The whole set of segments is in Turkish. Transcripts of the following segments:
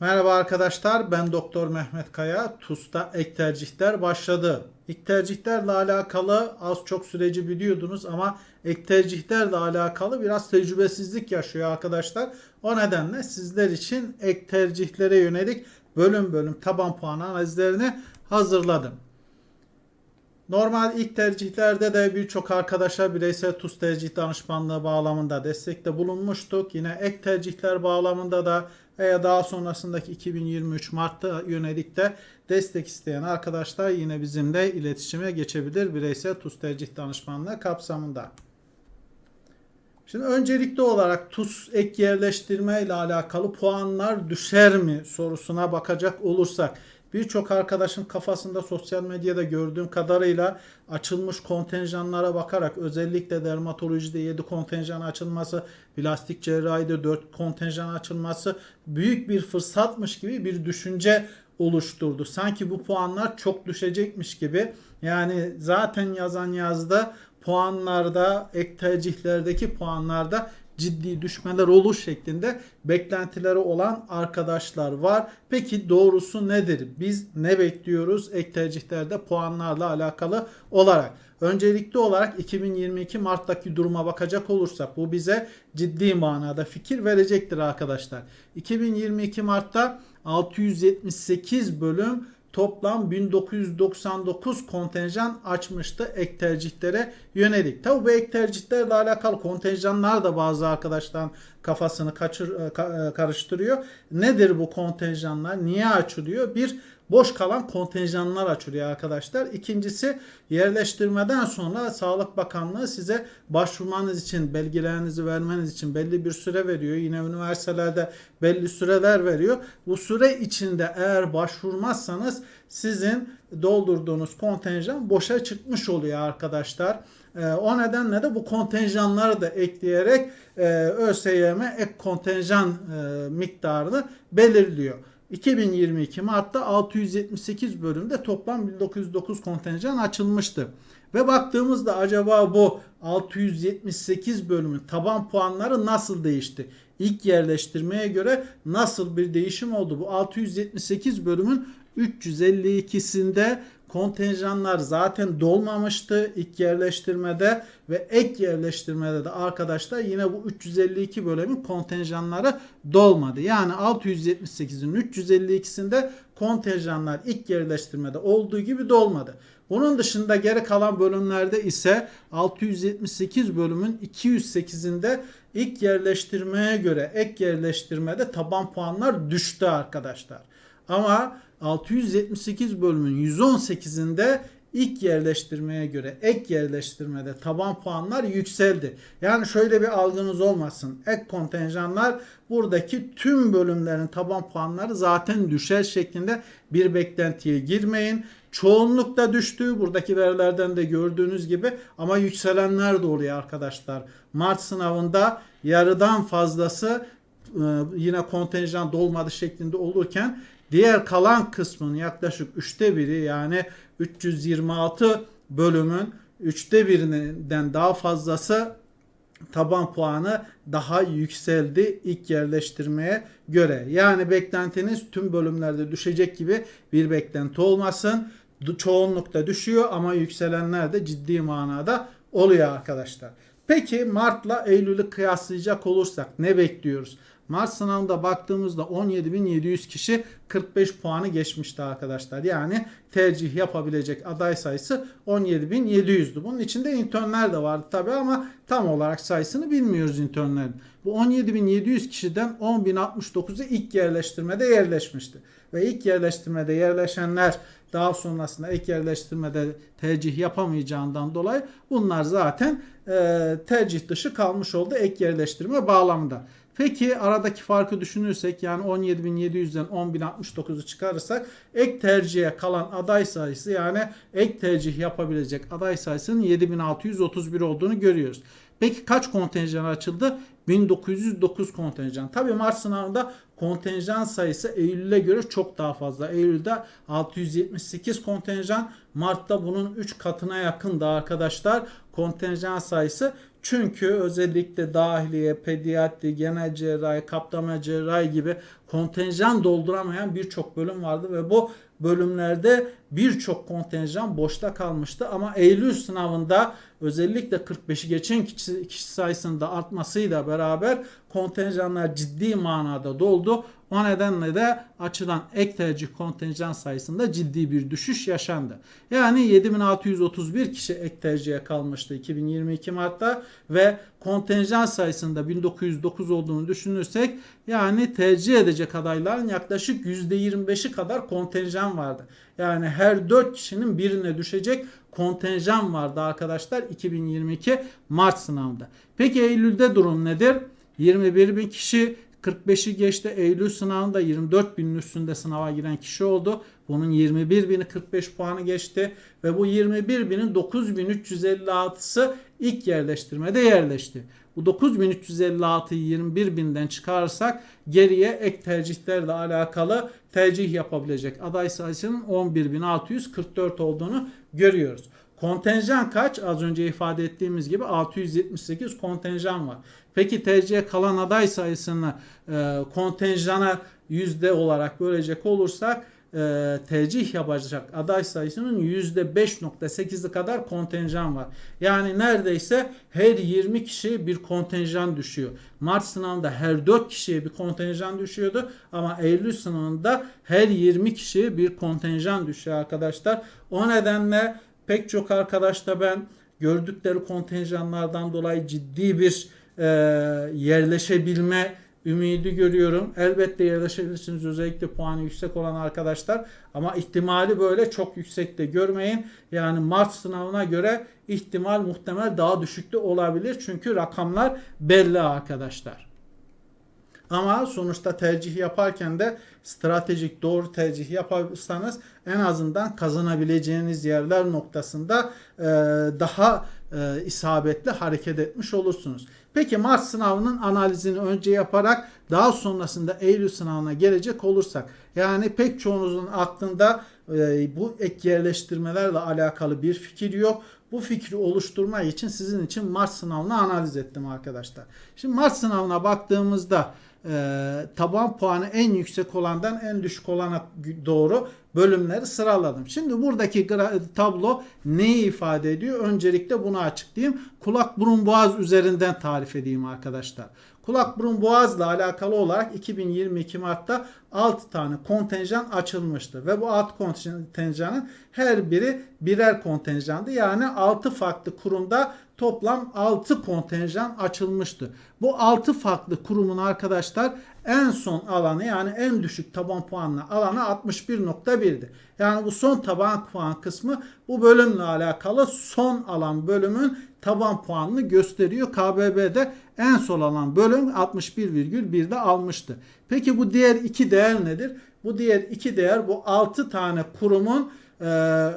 Merhaba arkadaşlar ben Doktor Mehmet Kaya. TUS'ta ek tercihler başladı. İlk tercihlerle alakalı az çok süreci biliyordunuz ama ek tercihlerle alakalı biraz tecrübesizlik yaşıyor arkadaşlar. O nedenle sizler için ek tercihlere yönelik bölüm bölüm taban puan analizlerini hazırladım. Normal ilk tercihlerde de birçok arkadaşa bireysel TUS tercih danışmanlığı bağlamında destekte bulunmuştuk. Yine ek tercihler bağlamında da veya daha sonrasındaki 2023 Mart'ta yönelik de destek isteyen arkadaşlar yine bizimle iletişime geçebilir bireysel TUS tercih danışmanlığı kapsamında. Şimdi öncelikli olarak TUS ek yerleştirme ile alakalı puanlar düşer mi sorusuna bakacak olursak birçok arkadaşın kafasında sosyal medyada gördüğüm kadarıyla açılmış kontenjanlara bakarak özellikle dermatolojide 7 kontenjan açılması, plastik cerrahide 4 kontenjan açılması büyük bir fırsatmış gibi bir düşünce oluşturdu. Sanki bu puanlar çok düşecekmiş gibi. Yani zaten yazan yazda puanlarda, ek tercihlerdeki puanlarda ciddi düşmeler olur şeklinde beklentileri olan arkadaşlar var. Peki doğrusu nedir? Biz ne bekliyoruz ek tercihlerde puanlarla alakalı olarak? Öncelikli olarak 2022 Mart'taki duruma bakacak olursak bu bize ciddi manada fikir verecektir arkadaşlar. 2022 Mart'ta 678 bölüm toplam 1999 kontenjan açmıştı ek tercihlere yönelik. Tabi bu ek tercihlerle alakalı kontenjanlar da bazı arkadaşların kafasını kaçır, karıştırıyor. Nedir bu kontenjanlar? Niye açılıyor? Bir boş kalan kontenjanlar açılıyor arkadaşlar. İkincisi yerleştirmeden sonra Sağlık Bakanlığı size başvurmanız için belgelerinizi vermeniz için belli bir süre veriyor. Yine üniversitelerde belli süreler veriyor. Bu süre içinde eğer başvurmazsanız sizin doldurduğunuz kontenjan boşa çıkmış oluyor arkadaşlar. Ee, o nedenle de bu kontenjanları da ekleyerek e, ÖSYM ek kontenjan e, miktarını belirliyor. 2022 Mart'ta 678 bölümde toplam 1909 kontenjan açılmıştı. Ve baktığımızda acaba bu 678 bölümün taban puanları nasıl değişti? İlk yerleştirmeye göre nasıl bir değişim oldu? Bu 678 bölümün 352'sinde kontenjanlar zaten dolmamıştı ilk yerleştirmede ve ek yerleştirmede de arkadaşlar yine bu 352 bölümün kontenjanları dolmadı. Yani 678'in 352'sinde kontenjanlar ilk yerleştirmede olduğu gibi dolmadı. Bunun dışında geri kalan bölümlerde ise 678 bölümün 208'inde ilk yerleştirmeye göre ek yerleştirmede taban puanlar düştü arkadaşlar. Ama 678 bölümün 118'inde ilk yerleştirmeye göre ek yerleştirmede taban puanlar yükseldi. Yani şöyle bir algınız olmasın. Ek kontenjanlar buradaki tüm bölümlerin taban puanları zaten düşer şeklinde bir beklentiye girmeyin. Çoğunlukta düştü. Buradaki verilerden de gördüğünüz gibi ama yükselenler de oluyor arkadaşlar. Mart sınavında yarıdan fazlası e, yine kontenjan dolmadı şeklinde olurken Diğer kalan kısmın yaklaşık üçte biri yani 326 bölümün üçte birinden daha fazlası taban puanı daha yükseldi ilk yerleştirmeye göre. Yani beklentiniz tüm bölümlerde düşecek gibi bir beklenti olmasın. Çoğunlukta düşüyor ama yükselenler de ciddi manada oluyor arkadaşlar. Peki Mart'la Eylül'ü kıyaslayacak olursak ne bekliyoruz? Mart sınavında baktığımızda 17.700 kişi 45 puanı geçmişti arkadaşlar. Yani tercih yapabilecek aday sayısı 17.700'dü. Bunun içinde internler de vardı tabi ama tam olarak sayısını bilmiyoruz internlerin. Bu 17.700 kişiden 10.069'u ilk yerleştirmede yerleşmişti. Ve ilk yerleştirmede yerleşenler daha sonrasında ek yerleştirmede tercih yapamayacağından dolayı bunlar zaten e, tercih dışı kalmış oldu ek yerleştirme bağlamında. Peki aradaki farkı düşünürsek yani 17.700'den 10.069'u çıkarırsak ek tercihe kalan aday sayısı yani ek tercih yapabilecek aday sayısının 7.631 olduğunu görüyoruz. Peki kaç kontenjan açıldı? 1909 kontenjan. Tabii Mart sınavında kontenjan sayısı Eylül'e göre çok daha fazla. Eylül'de 678 kontenjan, Mart'ta bunun 3 katına yakın da arkadaşlar kontenjan sayısı. Çünkü özellikle dahiliye, pediatri, genel cerrahi, kaplama cerrahi gibi kontenjan dolduramayan birçok bölüm vardı ve bu bölümlerde birçok kontenjan boşta kalmıştı ama Eylül sınavında özellikle 45'i geçen kişi, kişi sayısının da artmasıyla beraber kontenjanlar ciddi manada doldu. O nedenle de açılan ek tercih kontenjan sayısında ciddi bir düşüş yaşandı. Yani 7631 kişi ek tercihe kalmıştı 2022 Mart'ta ve kontenjan sayısında 1909 olduğunu düşünürsek yani tercih edecek adayların yaklaşık %25'i kadar kontenjan vardı. Yani her 4 kişinin birine düşecek kontenjan vardı arkadaşlar 2022 Mart sınavında. Peki Eylül'de durum nedir? 21 bin kişi 45'i geçti. Eylül sınavında 24 binin üstünde sınava giren kişi oldu. Bunun 21 bini 45 puanı geçti. Ve bu 21 binin 9356'sı ilk yerleştirmede yerleşti. Bu 9356'yı 21 binden çıkarırsak geriye ek tercihlerle alakalı tercih yapabilecek aday sayısının 11.644 olduğunu görüyoruz. Kontenjan kaç? Az önce ifade ettiğimiz gibi 678 kontenjan var. Peki tercihe kalan aday sayısını e, kontenjana yüzde olarak bölecek olursak e, tercih yapacak aday sayısının %5.8'i kadar kontenjan var. Yani neredeyse her 20 kişiye bir kontenjan düşüyor. Mart sınavında her 4 kişiye bir kontenjan düşüyordu ama Eylül sınavında her 20 kişiye bir kontenjan düşüyor arkadaşlar. O nedenle pek çok arkadaşta ben gördükleri kontenjanlardan dolayı ciddi bir e, yerleşebilme ümidi görüyorum. Elbette yerleşebilirsiniz özellikle puanı yüksek olan arkadaşlar ama ihtimali böyle çok yüksekte görmeyin. Yani Mart sınavına göre ihtimal muhtemel daha düşükte olabilir çünkü rakamlar belli arkadaşlar. Ama sonuçta tercih yaparken de stratejik doğru tercih yaparsanız en azından kazanabileceğiniz yerler noktasında daha isabetli hareket etmiş olursunuz. Peki Mart sınavının analizini önce yaparak daha sonrasında Eylül sınavına gelecek olursak yani pek çoğunuzun aklında e, bu ek yerleştirmelerle alakalı bir fikir yok. Bu fikri oluşturma için sizin için Mart sınavını analiz ettim arkadaşlar. Şimdi Mart sınavına baktığımızda e, taban puanı en yüksek olandan en düşük olana doğru bölümleri sıraladım. Şimdi buradaki tablo neyi ifade ediyor? Öncelikle bunu açıklayayım. Kulak burun boğaz üzerinden tarif edeyim arkadaşlar. Kulak burun boğazla alakalı olarak 2022 Mart'ta 6 tane kontenjan açılmıştı ve bu 6 kontenjanın her biri birer kontenjandı. Yani 6 farklı kurumda toplam 6 kontenjan açılmıştı. Bu 6 farklı kurumun arkadaşlar en son alanı yani en düşük taban puanlı alanı 61.1'di. Yani bu son taban puan kısmı bu bölümle alakalı son alan bölümün taban puanını gösteriyor. KBB'de en son alan bölüm 61,1'de almıştı. Peki bu diğer iki değer nedir? Bu diğer iki değer bu 6 tane kurumun e,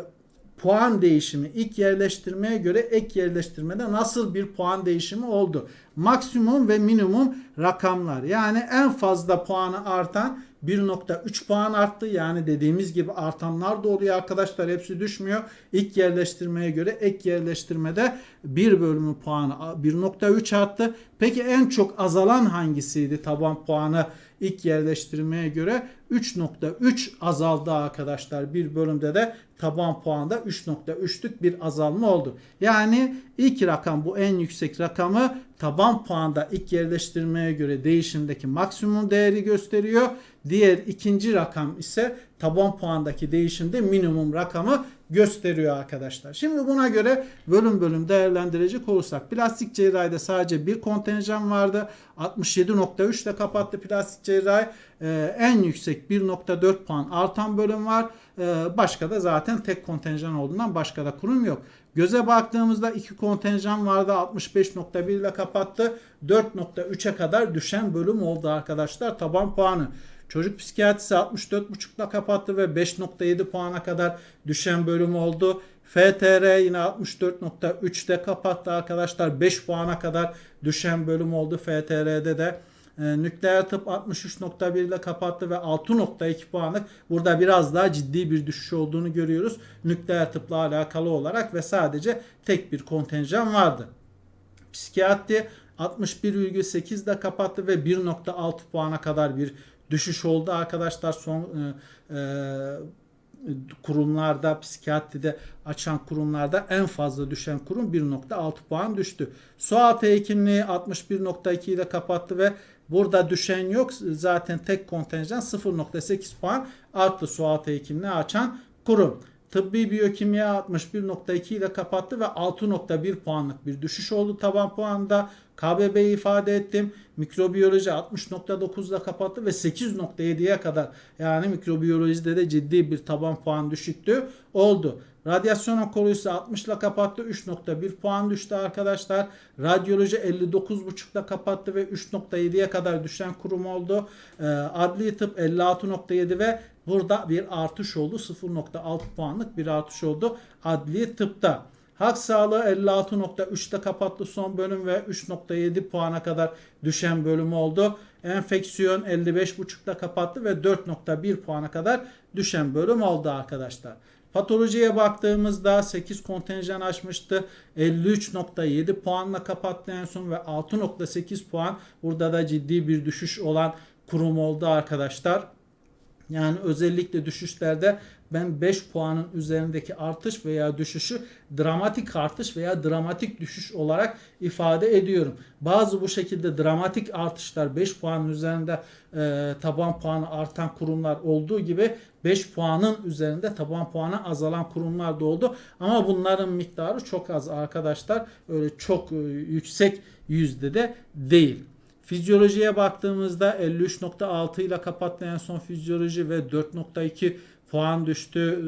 puan değişimi ilk yerleştirmeye göre ek yerleştirmede nasıl bir puan değişimi oldu? Maksimum ve minimum rakamlar. Yani en fazla puanı artan 1.3 puan arttı. Yani dediğimiz gibi artanlar da oluyor arkadaşlar. Hepsi düşmüyor. İlk yerleştirmeye göre ek yerleştirmede bir bölümü puanı 1.3 arttı. Peki en çok azalan hangisiydi taban puanı ilk yerleştirmeye göre 3.3 azaldı arkadaşlar. Bir bölümde de taban puanda 3.3'lük bir azalma oldu. Yani ilk rakam bu en yüksek rakamı taban puanda ilk yerleştirmeye göre değişimdeki maksimum değeri gösteriyor. Diğer ikinci rakam ise taban puandaki değişimde minimum rakamı gösteriyor arkadaşlar. Şimdi buna göre bölüm bölüm değerlendirecek olursak plastik cerrahide sadece bir kontenjan vardı. 67.3 ile kapattı plastik cerrahi. Ee, en yüksek 1.4 puan artan bölüm var. Ee, başka da zaten tek kontenjan olduğundan başka da kurum yok. Göze baktığımızda iki kontenjan vardı 65.1 ile kapattı. 4.3'e kadar düşen bölüm oldu arkadaşlar taban puanı. Çocuk psikiyatrisi 64.5'la kapattı ve 5.7 puana kadar düşen bölüm oldu. FTR yine 64.3'te kapattı arkadaşlar. 5 puana kadar düşen bölüm oldu FTR'de de. E, nükleer tıp 63.1 ile kapattı ve 6.2 puanlık burada biraz daha ciddi bir düşüş olduğunu görüyoruz. Nükleer tıpla alakalı olarak ve sadece tek bir kontenjan vardı. Psikiyatri 61,8 ile kapattı ve 1.6 puana kadar bir düşüş oldu arkadaşlar son e, e, kurumlarda psikiyatride açan kurumlarda en fazla düşen kurum 1.6 puan düştü. Suat hekimliği 61.2 ile kapattı ve burada düşen yok. Zaten tek kontenjan 0.8 puan arttı Suat hekimliği açan kurum. Tıbbi biyokimya 61.2 ile kapattı ve 6.1 puanlık bir düşüş oldu taban puanında. KBB'yi ifade ettim. Mikrobiyoloji 60.9 ile kapattı ve 8.7'ye kadar yani mikrobiyolojide de ciddi bir taban puan düşüktü oldu. Radyasyon onkolojisi 60 ile kapattı. 3.1 puan düştü arkadaşlar. Radyoloji 59.5 ile kapattı ve 3.7'ye kadar düşen kurum oldu. Ee, adli tıp 56.7 ve burada bir artış oldu. 0.6 puanlık bir artış oldu adli tıpta. Halk sağlığı 56.3'te kapattı son bölüm ve 3.7 puana kadar düşen bölüm oldu. Enfeksiyon 55.5'da kapattı ve 4.1 puana kadar düşen bölüm oldu arkadaşlar. Patolojiye baktığımızda 8 kontenjan açmıştı. 53.7 puanla kapattı en son ve 6.8 puan burada da ciddi bir düşüş olan kurum oldu arkadaşlar. Yani özellikle düşüşlerde ben 5 puanın üzerindeki artış veya düşüşü dramatik artış veya dramatik düşüş olarak ifade ediyorum. Bazı bu şekilde dramatik artışlar 5 puanın üzerinde e, taban puanı artan kurumlar olduğu gibi 5 puanın üzerinde taban puanı azalan kurumlar da oldu. Ama bunların miktarı çok az arkadaşlar. Öyle çok e, yüksek yüzde de değil. Fizyolojiye baktığımızda 53.6 ile kapattı en son fizyoloji ve 4.2 puan düştü ee,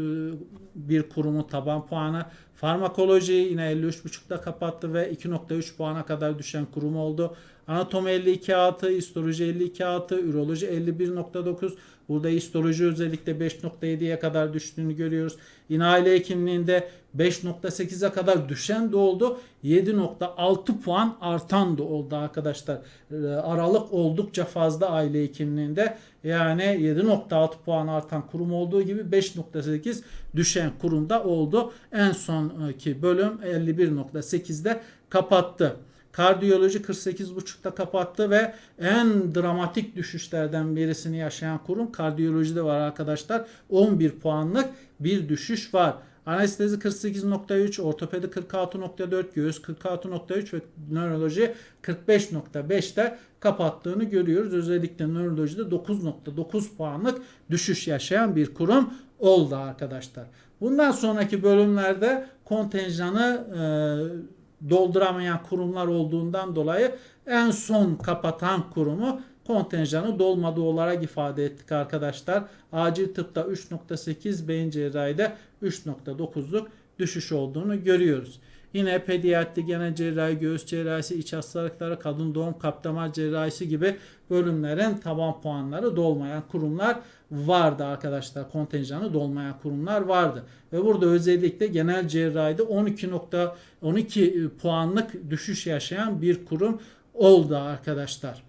bir kurumun taban puanı. Farmakoloji yine 53.5'da kapattı ve 2.3 puana kadar düşen kurum oldu. Anatomi 52.6, histoloji 52.6, üroloji 51.9. Burada histoloji özellikle 5.7'ye kadar düştüğünü görüyoruz. Yine aile hekimliğinde 5.8'e kadar düşen de oldu. 7.6 puan artan da oldu arkadaşlar. Ee, aralık oldukça fazla aile hekimliğinde. Yani 7.6 puan artan kurum olduğu gibi 5.8 düşen kurumda oldu. En sonki bölüm 51.8'de kapattı. Kardiyoloji 48.5'ta kapattı ve en dramatik düşüşlerden birisini yaşayan kurum kardiyolojide var arkadaşlar. 11 puanlık bir düşüş var. Anestezi 48.3, ortopedi 46.4, göğüs 46.3 ve nöroloji 45.5'te kapattığını görüyoruz. Özellikle nörolojide 9.9 puanlık düşüş yaşayan bir kurum oldu arkadaşlar. Bundan sonraki bölümlerde kontenjanı e, dolduramayan kurumlar olduğundan dolayı en son kapatan kurumu kontenjanı dolmadığı olarak ifade ettik arkadaşlar. Acil tıpta 3.8 beyin cerrahide 3.9'luk düşüş olduğunu görüyoruz. Yine pediatri, genel cerrahi, göğüs cerrahisi, iç hastalıkları, kadın doğum, kaptama cerrahisi gibi bölümlerin taban puanları dolmayan kurumlar vardı arkadaşlar. Kontenjanı dolmayan kurumlar vardı. Ve burada özellikle genel cerrahide 12.12 puanlık düşüş yaşayan bir kurum oldu arkadaşlar.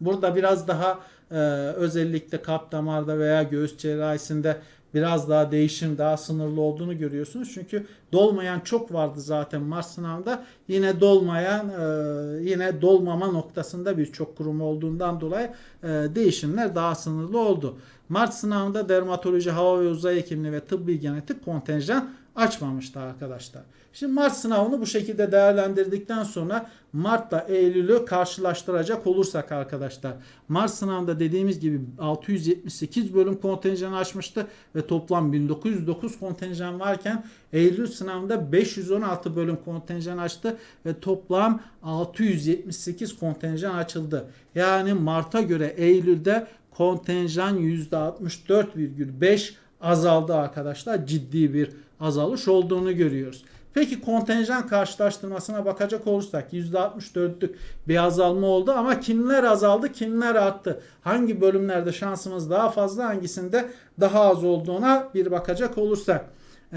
Burada biraz daha e, özellikle kalp damarda veya göğüs cerrahisinde biraz daha değişim daha sınırlı olduğunu görüyorsunuz. Çünkü dolmayan çok vardı zaten Mars sınavında. Yine dolmayan e, yine dolmama noktasında birçok kurum olduğundan dolayı e, değişimler daha sınırlı oldu. Mart sınavında dermatoloji, hava ve uzay hekimliği ve tıbbi genetik kontenjan açmamıştı arkadaşlar. Şimdi Mart sınavını bu şekilde değerlendirdikten sonra Mart'la Eylül'ü karşılaştıracak olursak arkadaşlar. Mart sınavında dediğimiz gibi 678 bölüm kontenjan açmıştı ve toplam 1909 kontenjan varken Eylül sınavında 516 bölüm kontenjan açtı ve toplam 678 kontenjan açıldı. Yani Mart'a göre Eylül'de kontenjan %64,5 azaldı arkadaşlar. Ciddi bir azalış olduğunu görüyoruz. Peki kontenjan karşılaştırmasına bakacak olursak %64'lük bir azalma oldu ama kimler azaldı kimler arttı? Hangi bölümlerde şansımız daha fazla hangisinde daha az olduğuna bir bakacak olursak. Ee,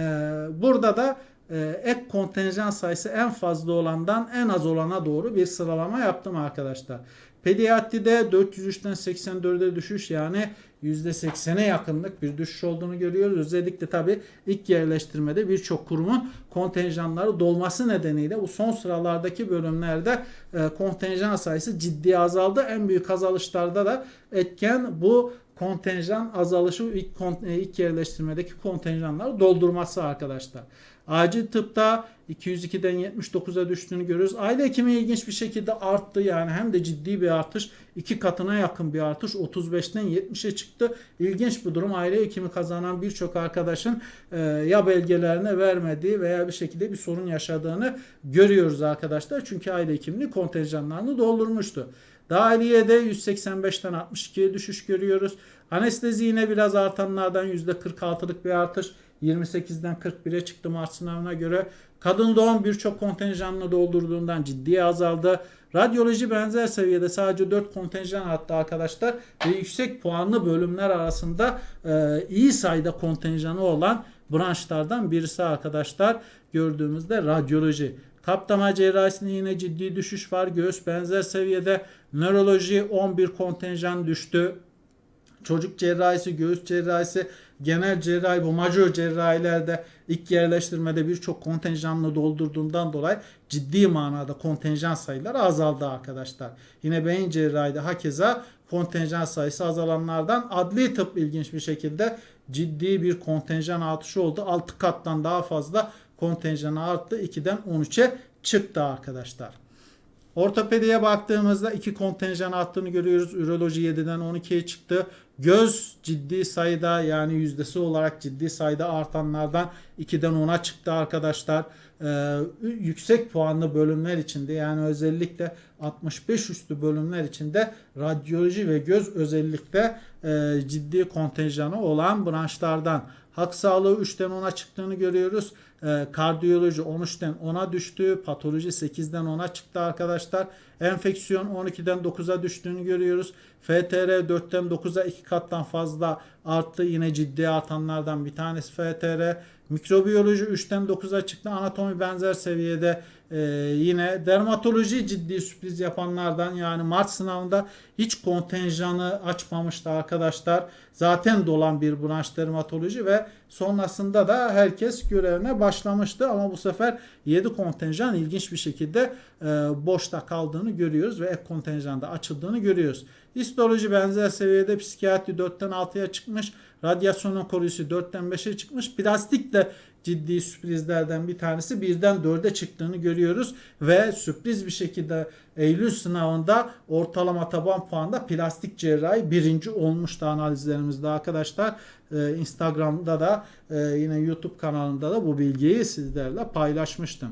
burada da e, ek kontenjan sayısı en fazla olandan en az olana doğru bir sıralama yaptım arkadaşlar. Pediatride 403'ten 84'e düşüş yani %80'e yakınlık bir düşüş olduğunu görüyoruz. Özellikle tabi ilk yerleştirmede birçok kurumun kontenjanları dolması nedeniyle bu son sıralardaki bölümlerde e, kontenjan sayısı ciddi azaldı. En büyük azalışlarda da etken bu kontenjan azalışı ilk, e, ilk yerleştirmedeki kontenjanları doldurması arkadaşlar. Acil tıpta 202'den 79'a düştüğünü görüyoruz. Aile hekimi ilginç bir şekilde arttı yani hem de ciddi bir artış. iki katına yakın bir artış. 35'ten 70'e çıktı. İlginç bir durum. Aile hekimi kazanan birçok arkadaşın e, ya belgelerine vermediği veya bir şekilde bir sorun yaşadığını görüyoruz arkadaşlar. Çünkü aile hekimliği kontenjanlarını doldurmuştu. Dahiliyede 185'ten 62'ye düşüş görüyoruz. Anestezi yine biraz artanlardan %46'lık bir artış. 28'den 41'e çıktı Mart sınavına göre. Kadın doğum birçok kontenjanını doldurduğundan ciddi azaldı. Radyoloji benzer seviyede sadece 4 kontenjan arttı arkadaşlar. Ve yüksek puanlı bölümler arasında e, iyi sayıda kontenjanı olan branşlardan birisi arkadaşlar. Gördüğümüzde radyoloji. Kaptama cerrahisinde yine ciddi düşüş var. Göğüs benzer seviyede. Nöroloji 11 kontenjan düştü. Çocuk cerrahisi, göğüs cerrahisi, genel cerrahi bu majör cerrahilerde ilk yerleştirmede birçok kontenjanlı doldurduğundan dolayı ciddi manada kontenjan sayıları azaldı arkadaşlar. Yine beyin cerrahide hakeza kontenjan sayısı azalanlardan adli tıp ilginç bir şekilde ciddi bir kontenjan artışı oldu. 6 kattan daha fazla kontenjan arttı. 2'den 13'e çıktı arkadaşlar. Ortopediye baktığımızda iki kontenjan arttığını görüyoruz. Üroloji 7'den 12'ye çıktı. Göz ciddi sayıda yani yüzdesi olarak ciddi sayıda artanlardan 2'den 10'a çıktı arkadaşlar. Ee, yüksek puanlı bölümler içinde yani özellikle 65 üstü bölümler içinde radyoloji ve göz özellikle e, ciddi kontenjanı olan branşlardan. Hak sağlığı 3'ten 10'a çıktığını görüyoruz. Ee, kardiyoloji 13'ten 10'a düştü. Patoloji 8'den 10'a çıktı arkadaşlar. Enfeksiyon 12'den 9'a düştüğünü görüyoruz. FTR 4'ten 9'a 2 kattan fazla arttı. Yine ciddi artanlardan bir tanesi FTR. Mikrobiyoloji 3'ten 9'a çıktı. Anatomi benzer seviyede ee, yine dermatoloji ciddi sürpriz yapanlardan yani Mart sınavında hiç kontenjanı açmamıştı arkadaşlar. Zaten dolan bir branş dermatoloji ve sonrasında da herkes görevine başlamıştı ama bu sefer 7 kontenjan ilginç bir şekilde e, boşta kaldığını görüyoruz ve ek kontenjanda açıldığını görüyoruz. Histoloji benzer seviyede psikiyatri 4'ten 6'ya çıkmış. Radyasyon onkolojisi 4'ten 5'e çıkmış. Plastik de ciddi sürprizlerden bir tanesi birden 4'e çıktığını görüyoruz ve sürpriz bir şekilde Eylül sınavında ortalama taban puanda plastik cerrahi birinci olmuştu analizlerimizde arkadaşlar. Ee, Instagram'da da e, yine YouTube kanalında da bu bilgiyi sizlerle paylaşmıştım.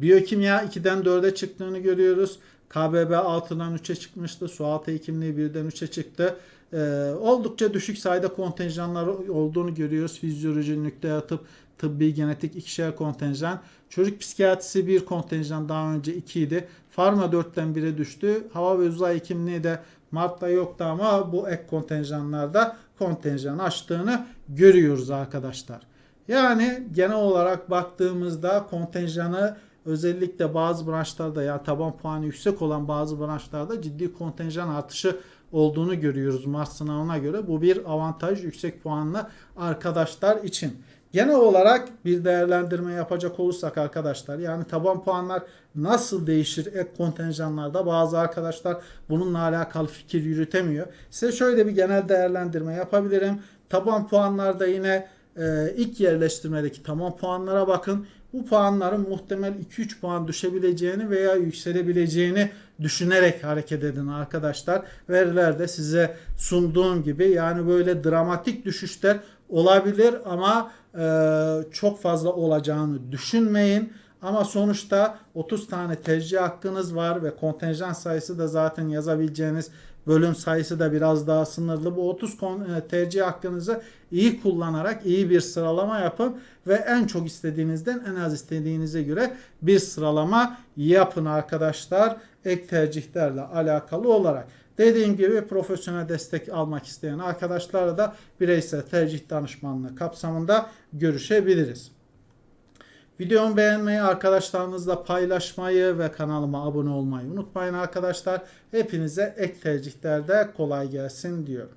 Biyokimya 2'den 4'e çıktığını görüyoruz. KBB 6'dan 3'e çıkmıştı. Sualtı hekimliği 1'den 3'e çıktı. Ee, oldukça düşük sayıda kontenjanlar olduğunu görüyoruz. Fizyoloji, nükleer tıp, tıbbi genetik ikişer kontenjan. Çocuk psikiyatrisi bir kontenjan daha önce 2 idi. Farma 4'ten 1'e düştü. Hava ve uzay hekimliği de Mart'ta yoktu ama bu ek kontenjanlarda kontenjan açtığını görüyoruz arkadaşlar. Yani genel olarak baktığımızda kontenjanı özellikle bazı branşlarda ya taban puanı yüksek olan bazı branşlarda ciddi kontenjan artışı olduğunu görüyoruz Mart sınavına göre. Bu bir avantaj yüksek puanlı arkadaşlar için. Genel olarak bir değerlendirme yapacak olursak arkadaşlar yani taban puanlar nasıl değişir ek kontenjanlarda bazı arkadaşlar bununla alakalı fikir yürütemiyor. Size şöyle bir genel değerlendirme yapabilirim. Taban puanlarda yine e, ilk yerleştirmedeki taban puanlara bakın. Bu puanların muhtemel 2-3 puan düşebileceğini veya yükselebileceğini düşünerek hareket edin arkadaşlar. Verilerde size sunduğum gibi yani böyle dramatik düşüşler olabilir ama e, çok fazla olacağını düşünmeyin. Ama sonuçta 30 tane tercih hakkınız var ve kontenjan sayısı da zaten yazabileceğiniz bölüm sayısı da biraz daha sınırlı. Bu 30 tercih hakkınızı iyi kullanarak iyi bir sıralama yapın ve en çok istediğinizden en az istediğinize göre bir sıralama yapın arkadaşlar. Ek tercihlerle alakalı olarak. Dediğim gibi profesyonel destek almak isteyen arkadaşlarla da bireysel tercih danışmanlığı kapsamında görüşebiliriz. Videomu beğenmeyi, arkadaşlarınızla paylaşmayı ve kanalıma abone olmayı unutmayın arkadaşlar. Hepinize ek tercihlerde kolay gelsin diyorum.